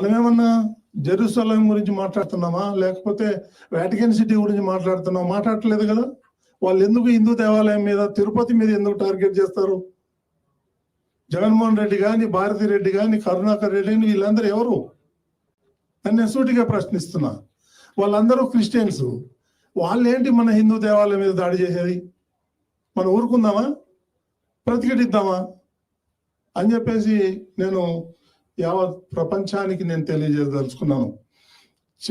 మనమేమన్నా Jerusalem గురించి మాట్లాడుతున్నామా? లేకపోతే Vatican city గురించి మాట్లాడుతున్నామా? మాట్లాడట్లేదు కదా. వాళ్ళు ఎందుకు హిందూ దేవాలయం మీద తిరుపతి మీద ఎందుకు టార్గెట్ చేస్తారు? జగన్మోహన్ రెడ్డి కానీ భారతి రెడ్డి కానీ కరుణాకర్ రెడ్డి కానీ వీళ్ళందరూ ఎవరు? అని నేను సూటిగా ప్రశ్నిస్తున్నా. వాళ్ళందరూ క్రిస్టియన్స్. వాళ్ళేంటి మన హిందూ దేవాలయం మీద దాడి చేసేది? మనం ఊరుకుందామా? ప్రతిఘటిద్దామా? అని చెప్పేసి నేను యావత్ ప్రపంచానికి నేను తెలియజేయదలుచుకున్నాను.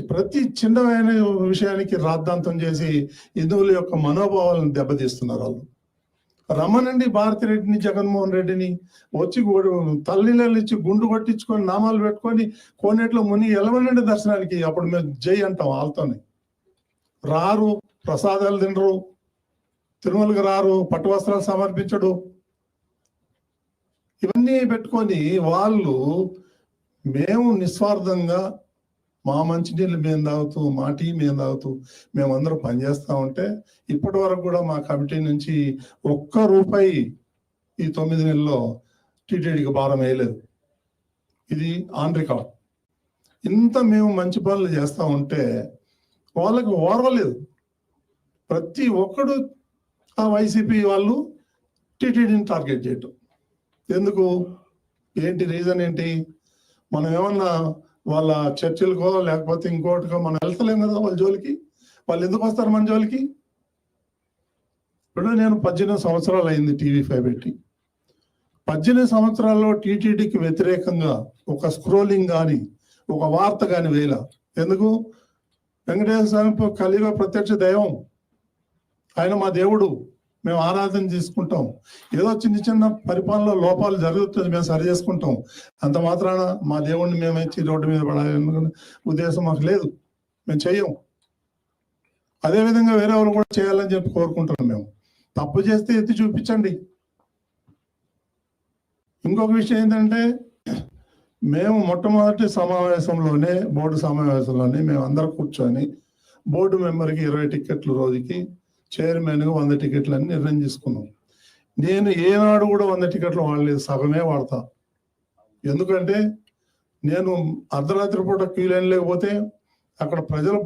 ప్రతి చిన్నమైన విషయానికి రాద్ధాంతం చేసి హిందువుల యొక్క మనోభావాలను దెబ్బతీస్తున్నారు వాళ్ళు. రమ్మనండి భారతిరెడ్డిని జగన్మోహన్ రెడ్డిని వచ్చి తల్లిళ్ళు ఇచ్చి గుండు కొట్టించుకొని నామాలు పెట్టుకొని కోనేట్లో ముని ఎలవనండి దర్శనానికి అప్పుడు మేము జై అంటాం వాళ్ళతోనే. రారు ప్రసాదాలు తినరు తిరుమలకి రారు పట్టు వస్త్రాలు సమర్పించడు. ఇవన్నీ పెట్టుకొని వాళ్ళు మేము నిస్వార్థంగా మా మంచినీళ్ళు మేము తాగుతూ మా టీ మేము తాగుతూ మేమందరూ పనిచేస్తూ ఉంటే ఇప్పటి వరకు కూడా మా కమిటీ నుంచి ఒక్క రూపాయి ఈ తొమ్మిది నెలల్లో టీటీడీకి భారం వేయలేదు. ఇది ఆన్ రికార్డ్. ఇంత మేము మంచి పనులు చేస్తూ ఉంటే వాళ్ళకి ఓర్వలేదు. ప్రతి ఒక్కడు ఆ వైసీపీ వాళ్ళు టీటీడీని టార్గెట్ చేయటం. ఎందుకు? ఏంటి రీజన్ ఏంటి? మనం ఏమన్నా వాళ్ళ చర్చిలకో లేకపోతే ఇంకోటికో మనం వెళ్తలేం కదా వాళ్ళ జోలికి? వాళ్ళు ఎందుకు వస్తారు మన జోలికి? ఇప్పుడు నేను పద్దెనిమిది సంవత్సరాలు అయింది టీవీ ఫైవ్ పెట్టి. పద్దెనిమిది సంవత్సరాల్లో టీటీడీకి వ్యతిరేకంగా ఒక స్క్రోలింగ్ కానీ ఒక వార్త కానీ వేల ఎందుకు? వెంకటేశ్వర స్వామి కలియుగ ప్రత్యక్ష దైవం. ఆయన మా దేవుడు. మేము ఆరాధన చేసుకుంటాం. ఏదో చిన్న చిన్న పరిపాలన లోపాలు జరుగుతుంది మేము సరి చేసుకుంటాం. అంత మాత్రాన మా దేవుణ్ణి మేము ఇచ్చి రోడ్డు మీద పడాలి ఉద్దేశం మాకు లేదు. మేము చెయ్యం. అదేవిధంగా వేరే వాళ్ళు కూడా చేయాలని చెప్పి కోరుకుంటున్నాం మేము. తప్పు చేస్తే ఎత్తి చూపించండి. ఇంకొక విషయం ఏంటంటే మేము మొట్టమొదటి సమావేశంలోనే బోర్డు సమావేశంలోనే మేము అందరం కూర్చొని బోర్డు మెంబర్కి ఇరవై టికెట్లు రోజుకి చైర్మన్ వంద టికెట్లు అని నిర్ణయం చేసుకున్నాం. నేను ఏనాడు కూడా వంద టికెట్లు వాడలేదు సగమే వాడతా. ఎందుకంటే నేను అర్ధరాత్రి పూట క్యూ లైన్ లేకపోతే అక్కడ ప్రజలు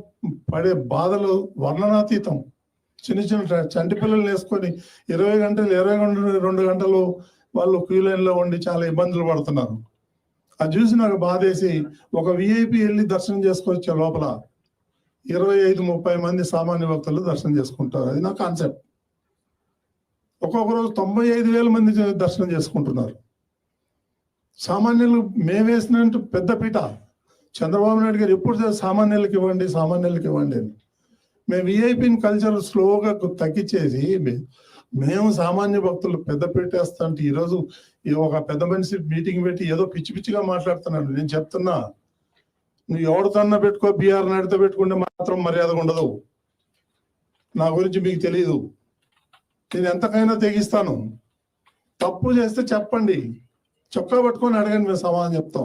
పడే బాధలు వర్ణనాతీతం. చిన్న చిన్న చంటి పిల్లలు వేసుకొని ఇరవై గంటలు ఇరవై గంటలు రెండు గంటలు వాళ్ళు క్యూ లైన్లో ఉండి చాలా ఇబ్బందులు పడుతున్నారు. అది చూసి నాకు బాధేసి ఒక విఐపి వెళ్ళి దర్శనం చేసుకొచ్చే లోపల ఇరవై ఐదు ముప్పై మంది సామాన్య భక్తులు దర్శనం చేసుకుంటారు. అది నా కాన్సెప్ట్. ఒక్కొక్క రోజు తొంభై ఐదు వేల మంది దర్శనం చేసుకుంటున్నారు. సామాన్యులు మేమేసినట్టు పెద్ద పీట. చంద్రబాబు నాయుడు గారు ఎప్పుడు సామాన్యులకు ఇవ్వండి సామాన్యులకు ఇవ్వండి అని. మేము విఐపిని కల్చర్ స్లోగా తగ్గించేసి మేము సామాన్య భక్తులు పెద్ద పెట్టేస్తా అంటే ఈరోజు ఒక పెద్ద మనిషి మీటింగ్ పెట్టి ఏదో పిచ్చి పిచ్చిగా మాట్లాడుతున్నాడు. నేను చెప్తున్నా నువ్వు ఎవరితోన్నా పెట్టుకో బీఆర్ నాయుడుతో పెట్టుకుంటే మాత్రం మర్యాద ఉండదు. నా గురించి మీకు తెలియదు నేను ఎంతకైనా తెగిస్తాను. తప్పు చేస్తే చెప్పండి. చొక్కా పట్టుకొని అడగండి మేము సమాధానం చెప్తాం.